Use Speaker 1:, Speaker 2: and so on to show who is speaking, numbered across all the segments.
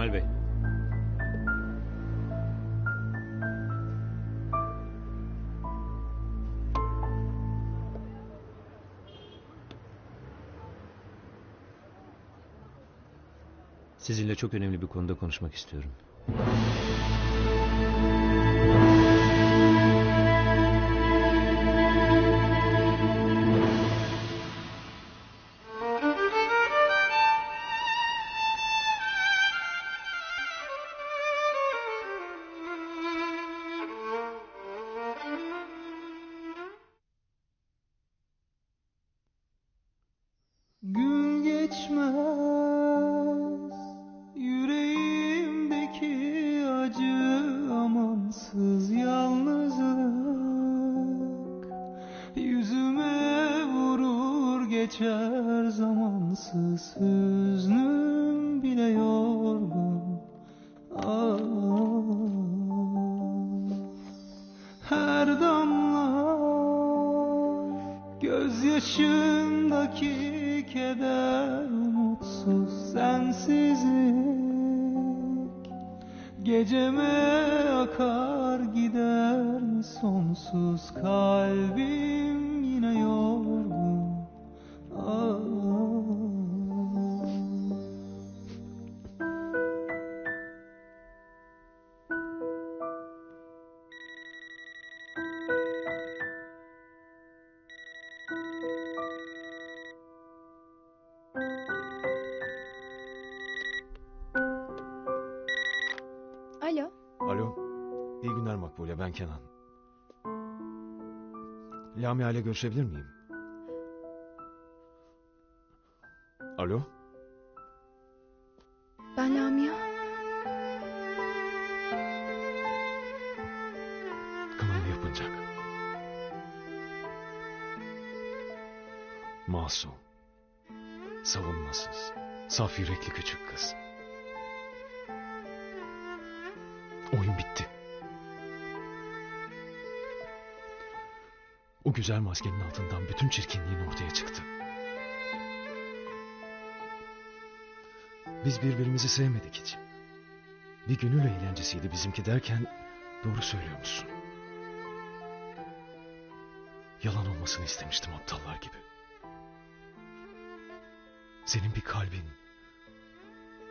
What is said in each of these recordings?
Speaker 1: Kemal Bey. Sizinle çok önemli bir konuda konuşmak istiyorum.
Speaker 2: Geçer zamansız hüznüm bile yorgun ah. Her damla Gözyaşındaki keder umutsuz sensizlik Geceme akar gider mi sonsuz kalbim yine yorgun
Speaker 3: Ben Kenan. Lamia ile görüşebilir miyim? Alo.
Speaker 4: Ben Lamia.
Speaker 3: Kınayı yapınacak. Masum. Savunmasız. Saf yürekli küçük kız. O güzel maskenin altından bütün çirkinliğin ortaya çıktı. Biz birbirimizi sevmedik hiç. Bir gönül eğlencesiydi bizimki derken doğru söylüyormuşsun. Yalan olmasını istemiştim aptallar gibi. Senin bir kalbin,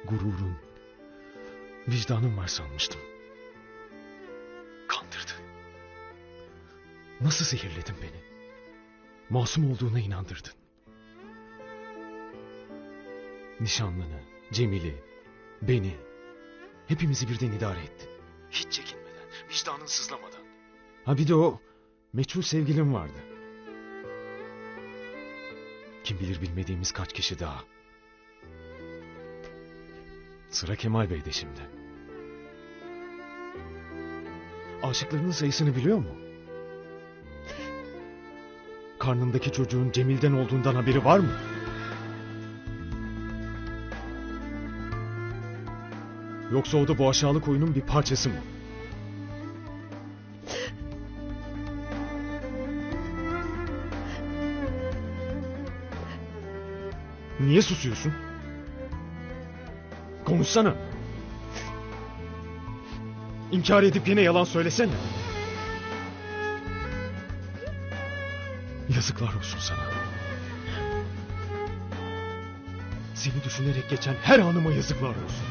Speaker 3: gururun, vicdanın var sanmıştım. Nasıl zehirledin beni? Masum olduğuna inandırdın. Nişanlını, Cemil'i, beni, hepimizi birden idare ettin. Hiç çekinmeden, vicdanın sızlamadan. Ha bir de o meçhul sevgilim vardı. Kim bilir bilmediğimiz kaç kişi daha. Sıra Kemal Bey'de şimdi. Aşıklarının sayısını biliyor mu? Karnındaki çocuğun Cemil'den olduğundan haberi var mı? Yoksa o da bu aşağılık oyunun bir parçası mı? Niye susuyorsun? Konuşsana. İnkar edip yine yalan söylesene. Yazıklar olsun sana. Seni düşünerek geçen her anıma yazıklar olsun.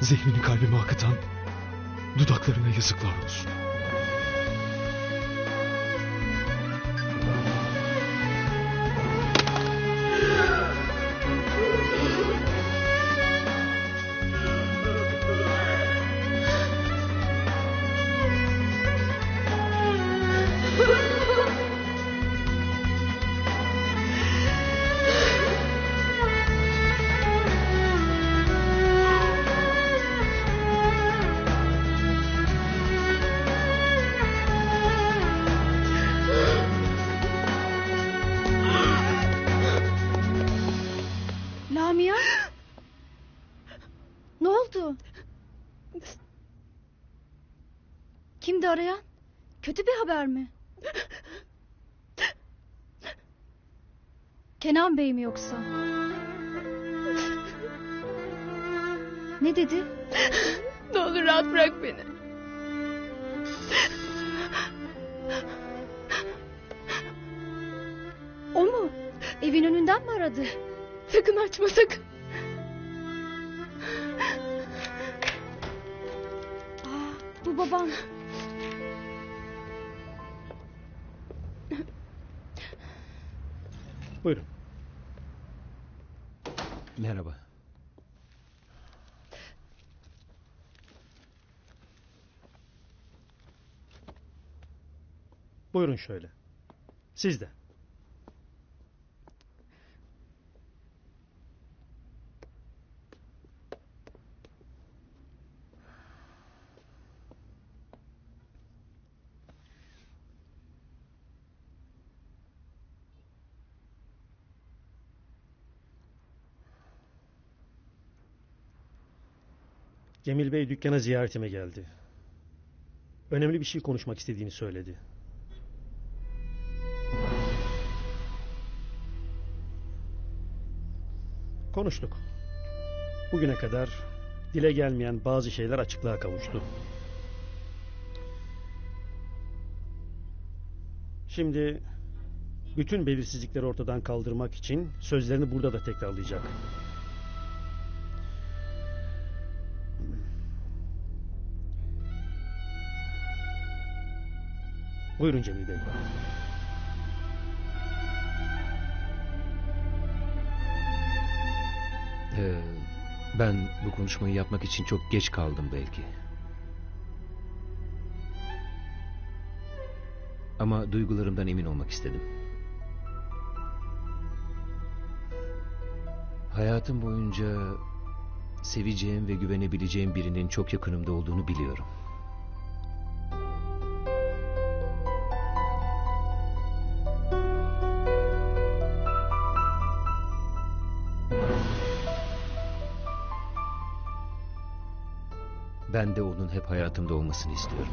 Speaker 3: Zehrini kalbime akıtan dudaklarına yazıklar olsun.
Speaker 4: Kimdi arayan? Kötü bir haber mi? Kenan Bey mi yoksa? ne dedi?
Speaker 5: Ne olur rahat bırak beni.
Speaker 4: O mu? Evin önünden mi aradı?
Speaker 5: Sakın açma sakın.
Speaker 4: Aa, bu babam.
Speaker 6: Buyurun.
Speaker 1: Merhaba.
Speaker 6: Buyurun şöyle. Siz de. Cemil Bey dükkana ziyaretime geldi. Önemli bir şey konuşmak istediğini söyledi. Konuştuk. Bugüne kadar dile gelmeyen bazı şeyler açıklığa kavuştu. Şimdi bütün belirsizlikleri ortadan kaldırmak için sözlerini burada da tekrarlayacak. Buyurun Cemil Bey.
Speaker 1: Ee, ben bu konuşmayı yapmak için çok geç kaldım belki. Ama duygularımdan emin olmak istedim. Hayatım boyunca seveceğim ve güvenebileceğim birinin çok yakınımda olduğunu biliyorum. Ben de onun hep hayatımda olmasını istiyorum.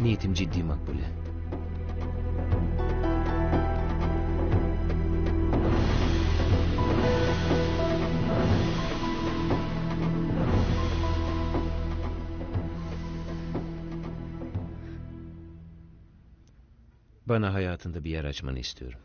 Speaker 1: Niyetim ciddi makbule. Bana hayatında bir yer açmanı istiyorum.